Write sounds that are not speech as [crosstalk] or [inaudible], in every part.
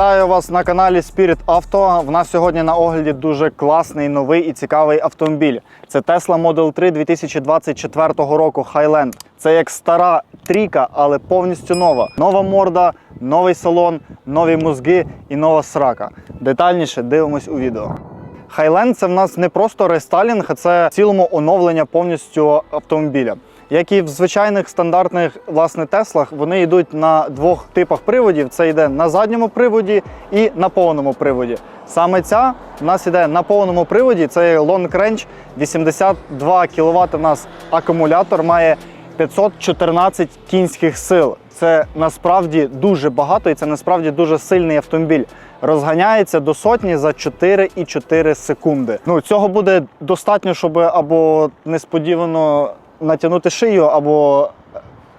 Вітаю вас на каналі Spirit Auto. В нас сьогодні на огляді дуже класний, новий і цікавий автомобіль. Це Tesla Model 3 2024 року Highland. Це як стара трійка, але повністю нова. Нова морда, новий салон, нові мозги і нова срака. Детальніше дивимось у відео. Highland це в нас не просто рестайлінг, а це в цілому оновлення повністю автомобіля. Як і в звичайних стандартних власне Теслах, вони йдуть на двох типах приводів: це йде на задньому приводі і на повному приводі. Саме ця в нас йде на повному приводі. Це Long Range 82 кВт. У нас акумулятор має 514 кінських сил. Це насправді дуже багато і це насправді дуже сильний автомобіль. Розганяється до сотні за 4,4 секунди. Ну цього буде достатньо, щоб або несподівано натягнути шию, або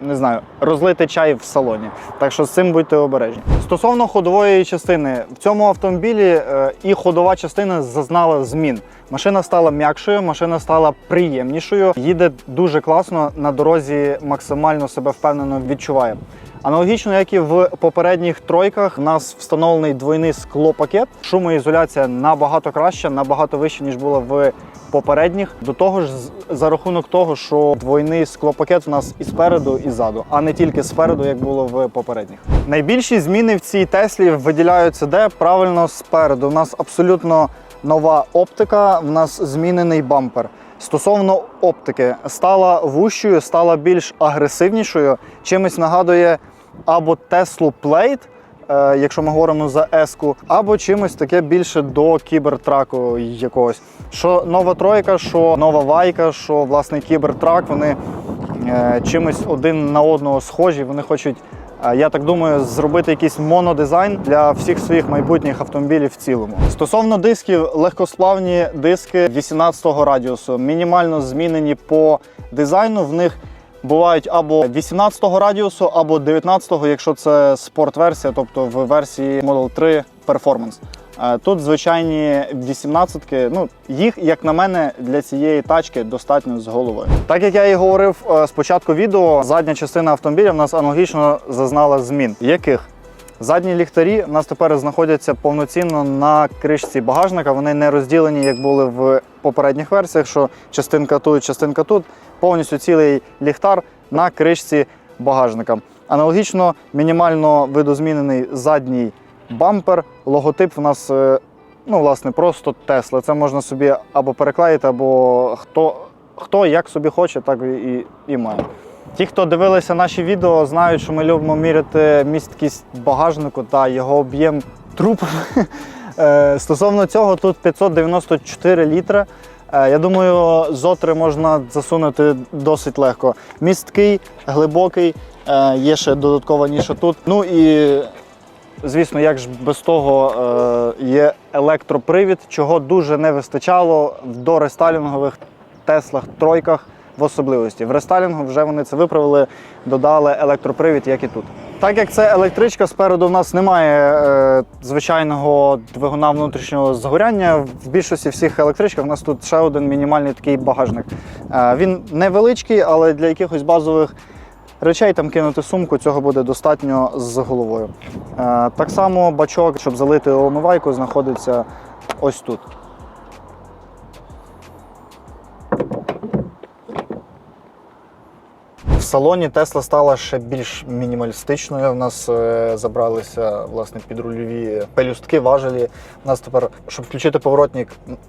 не знаю, розлити чай в салоні. Так що з цим будьте обережні. Стосовно ходової частини, в цьому автомобілі е, і ходова частина зазнала змін. Машина стала м'якшою, машина стала приємнішою. Їде дуже класно на дорозі, максимально себе впевнено відчуває. Аналогічно, як і в попередніх тройках, у нас встановлений двойний склопакет. Шумоізоляція набагато краща, набагато вища, ніж була в попередніх. До того ж, за рахунок того, що двойний склопакет у нас і спереду, і ззаду, а не тільки спереду, як було в попередніх. Найбільші зміни в цій Теслі виділяються де правильно спереду. У нас абсолютно нова оптика, в нас змінений бампер. Стосовно оптики, стала вущою, стала більш агресивнішою. Чимось нагадує або Tesla Plate, е, якщо ми говоримо за S-ку, або чимось таке більше до кібертраку якогось. Що нова тройка, що нова вайка, що власне кібертрак, вони е, чимось один на одного схожі. Вони хочуть, я так думаю, зробити якийсь монодизайн для всіх своїх майбутніх автомобілів в цілому. Стосовно дисків, легкосплавні диски 18-го радіусу, мінімально змінені по дизайну. В них бувають або 18-го радіусу, або 19-го, якщо це спорт-версія, тобто в версії Model 3 Performance. Тут звичайні 18-ки, ну їх, як на мене, для цієї тачки достатньо з головою. Так як я і говорив е, з початку відео, задня частина автомобіля в нас аналогічно зазнала змін. Яких? Задні ліхтарі у нас тепер знаходяться повноцінно на кришці багажника. Вони не розділені, як були в попередніх версіях, що частинка тут, частинка тут. Повністю цілий ліхтар на кришці багажника. Аналогічно мінімально видозмінений задній бампер. Логотип у нас е, ну, власне, просто Тесла. Це можна собі або переклеїти, або хто, хто як собі хоче, так і, і має. Ті, хто дивилися наші відео, знають, що ми любимо міряти місткість багажнику та його об'єм трупів. [laughs] Е, Стосовно цього, тут 594 літри. Е, Я думаю, зотри можна засунути досить легко. Місткий, глибокий, є ще додаткова ніша тут. Ну і Звісно, як ж без того е, є електропривід, чого дуже не вистачало в дорестайлінгових Теслах, тройках в особливості. В рестайлінгу вже вони це виправили, додали електропривід, як і тут. Так як це електричка, спереду в нас немає е, звичайного двигуна внутрішнього згоряння. В більшості всіх електричках у нас тут ще один мінімальний такий багажник. Е, він невеличкий, але для якихось базових речей там кинути сумку, цього буде достатньо з головою. Е, Так само бачок, щоб залити омивайку, знаходиться ось тут. В салоні Тесла стала ще більш мінімалістичною. У нас е, забралися власне підрульові пелюстки, важелі. У нас тепер, щоб включити поворотник,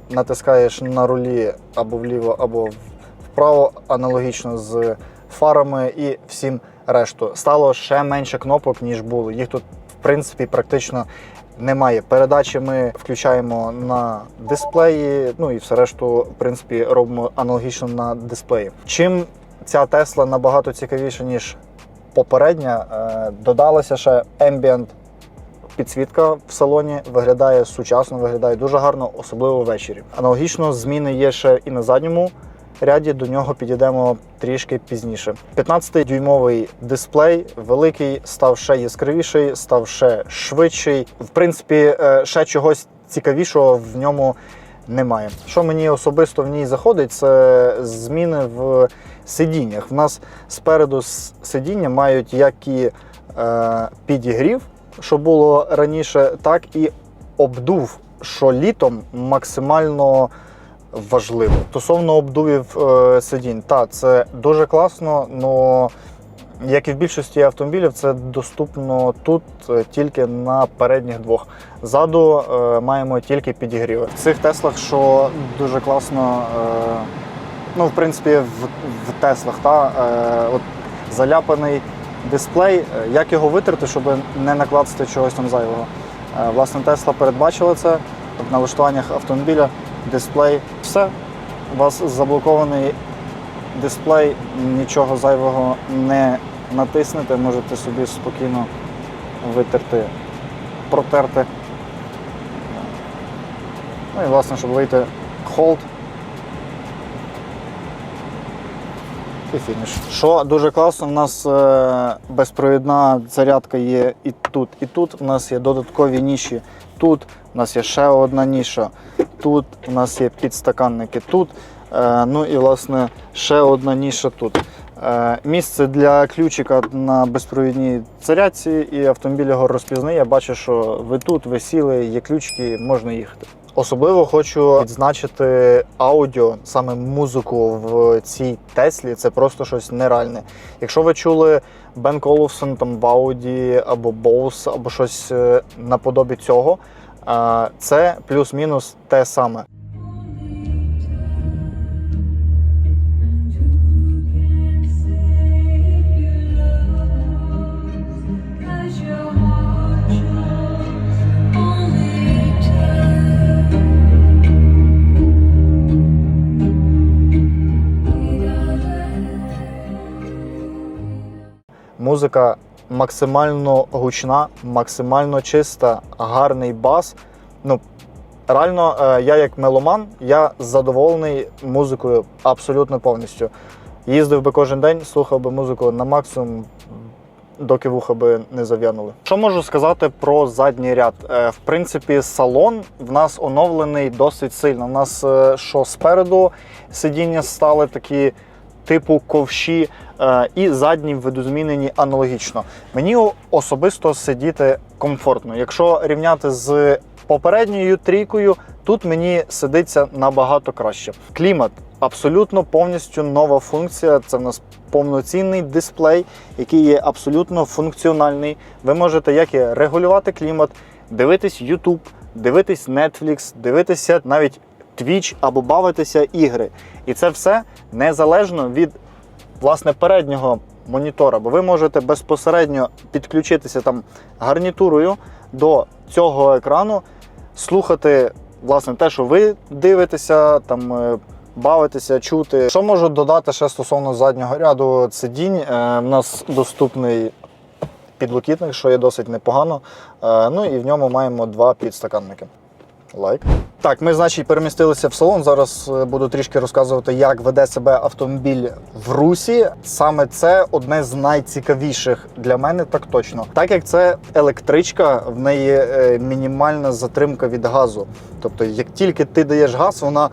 натискаєш на рулі або вліво, або вправо, аналогічно з фарами і всім решту. Стало ще менше кнопок, ніж було. Їх тут, в принципі, практично немає. Передачі ми включаємо на дисплеї, ну і все решту, в принципі, робимо аналогічно на дисплеї. Чим ця Тесла набагато цікавіша, ніж попередня, е, додалася ще Ambient підсвітка в салоні, виглядає сучасно, виглядає дуже гарно, особливо ввечері. Аналогічно зміни є ще і на задньому ряді, до нього підійдемо трішки пізніше. 15-дюймовий дисплей, великий, став ще яскравіший, став ще швидший. В принципі, е, ще чогось цікавішого в ньому немає. Що мені особисто в ній заходить, це зміни в сидіннях. В нас спереду сидіння мають як і е, підігрів що було раніше, так і обдув, що літом максимально важливо. Стосовно обдувів е, сидінь, так, це дуже класно, але як і в більшості автомобілів, це доступно тут е, тільки на передніх двох. Ззаду е, маємо тільки підігріви. В цих Теслах, що дуже класно, ну, в принципі, в, в Теслах, та, от заляпаний дисплей, як його витерти, щоб не накласти чогось там зайвого. Власне, Тесла передбачила це в налаштуваннях автомобіля, дисплей, все. У вас заблокований дисплей, нічого зайвого не натиснете, можете собі спокійно витерти, протерти. Ну і власне, щоб вийти hold і фініш. Що дуже класно, у нас е, безпровідна зарядка є і тут, і тут. У нас є додаткові ніші. Тут у нас є ще одна ніша. Тут у нас є підстаканники тут. Е, ну і власне ще одна ніша тут. Е, Місце для ключика на безпровідній зарядці, і автомобіль його розпізнає. Бачить, що ви тут, ви сіли, є ключики, можна їхати. Особливо хочу відзначити аудіо, саме музику в цій Теслі. Це просто щось нереальне. Якщо ви чули Бен Коловсон там Бауді або Боус, або щось е, наподобі цього, е, це плюс-мінус те саме. Музика максимально гучна, максимально чиста, гарний бас. Ну, реально, е, я як меломан, я задоволений музикою абсолютно повністю. Їздив би кожен день, слухав би музику на максимум, доки вуха би не зав'янули. Що можу сказати про задній ряд? Е, В принципі, салон в нас оновлений досить сильно. У нас е, що спереду сидіння стали такі типу ковші, і задні видозмінені аналогічно. Мені особисто сидіти комфортно. Якщо рівняти з попередньою трійкою, тут мені сидиться набагато краще. Клімат абсолютно повністю нова функція. Це в нас повноцінний дисплей, який є абсолютно функціональний. Ви можете як і регулювати клімат, дивитись YouTube, дивитись Netflix, дивитися навіть Twitch або бавитися ігри. І це все незалежно від власне переднього монітора, бо ви можете безпосередньо підключитися там гарнітурою до цього екрану, слухати власне те, що ви дивитеся, там е, бавитеся, чути. Що можу додати ще стосовно заднього ряду сидінь? Е, В нас доступний підлокітник, що є досить непогано. Е, Ну і в ньому маємо два підстаканники. Лайк. Так, ми, значить, перемістилися в салон. Зараз е, буду трішки розказувати, як веде себе автомобіль в русі. Саме це одне з найцікавіших для мене, так точно. Так як це електричка, в неї е, мінімальна затримка від газу. Тобто, як тільки ти даєш газ, вона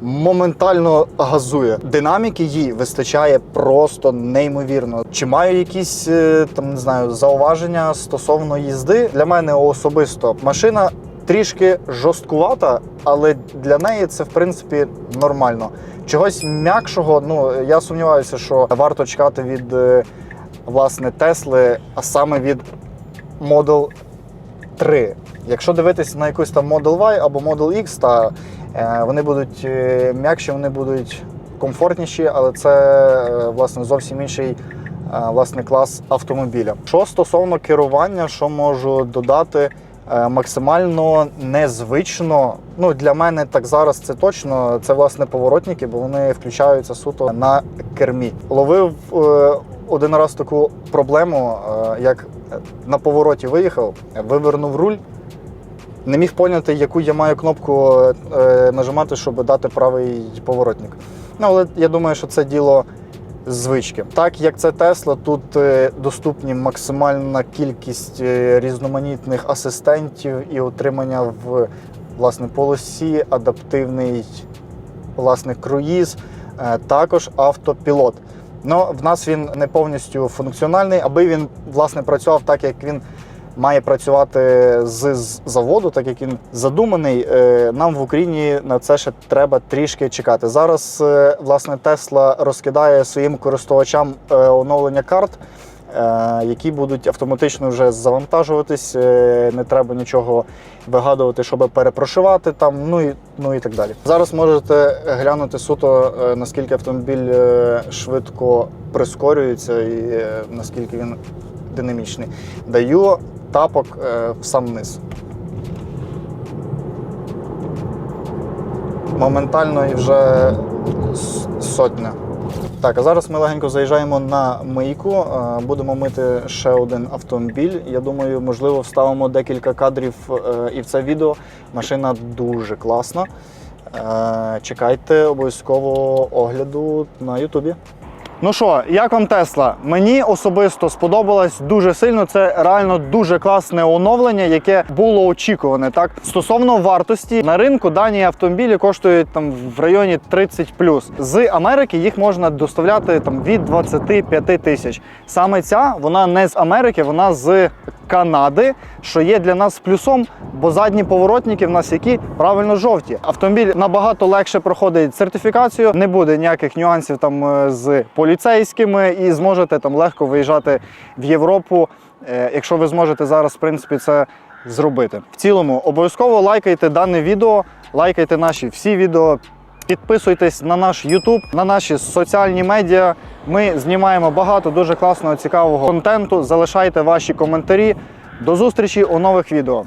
моментально газує. Динаміки їй вистачає просто неймовірно. Чи маю якісь е, там не знаю зауваження стосовно їзди? Для мене особисто машина трішки жорсткувата, але для неї це в принципі нормально. Чогось м'якшого, ну я сумніваюся, що варто чекати від е, власне Тесли, а саме від Model 3. Якщо дивитися на якусь там Model Y або Model X, та е, вони будуть е, м'якші, вони будуть комфортніші, але це власне зовсім інший власне клас автомобіля. Що стосовно керування, що можу додати? Е, Максимально незвично. Ну для мене так зараз це точно. Це власне поворотники, бо вони включаються суто на кермі. Ловив е, один раз таку проблему, е, як на повороті виїхав, вивернув руль. Не міг поняти, яку я маю кнопку е, нажимати, щоб дати правий поворотник. Ну, але я думаю, що це діло звички. Так як це Тесла, тут е, доступні максимальна кількість е, різноманітних асистентів і отримання в власне полосі, адаптивний власне круїз, е, також автопілот. Ну, в нас він не повністю функціональний, аби він власне працював так, як він має працювати з, заводу, так як він задуманий. Е, Нам в Україні на це ще треба трішки чекати. Зараз е, власне Тесла розкидає своїм користувачам е, оновлення карт. Які будуть автоматично вже завантажуватись, не треба нічого вигадувати, щоб перепрошивати там, ну і ну і так далі. Зараз можете глянути суто, наскільки автомобіль швидко прискорюється і наскільки він динамічний. Даю тапок е, в сам низ. Моментально і вже сотня. Так, а зараз ми легенько заїжджаємо на мийку. е, Будемо мити ще один автомобіль. Я думаю, можливо, вставимо декілька кадрів е, і в це відео. Машина дуже класна. Е, Чекайте обов'язково огляду на Ютубі. Ну що, як вам Тесла? Мені особисто сподобалось дуже сильно. Це реально дуже класне оновлення, яке було очікуване. Так стосовно вартості на ринку дані автомобілі коштують там в районі 30 З Америки їх можна доставляти там від 25 тисяч. Саме ця вона не з Америки, вона з Канади, що є для нас плюсом, бо задні поворотники в нас які правильно жовті. Автомобіль набагато легше проходить сертифікацію, не буде ніяких нюансів там е, з поліцейськими і зможете там легко виїжджати в Європу, е, якщо ви зможете зараз, в принципі, це зробити. В цілому обов'язково лайкайте дане відео, лайкайте наші всі відео. Підписуйтесь на наш YouTube, на наші соціальні медіа. Ми знімаємо багато дуже класного, цікавого контенту. Залишайте ваші коментарі. До зустрічі у нових відео.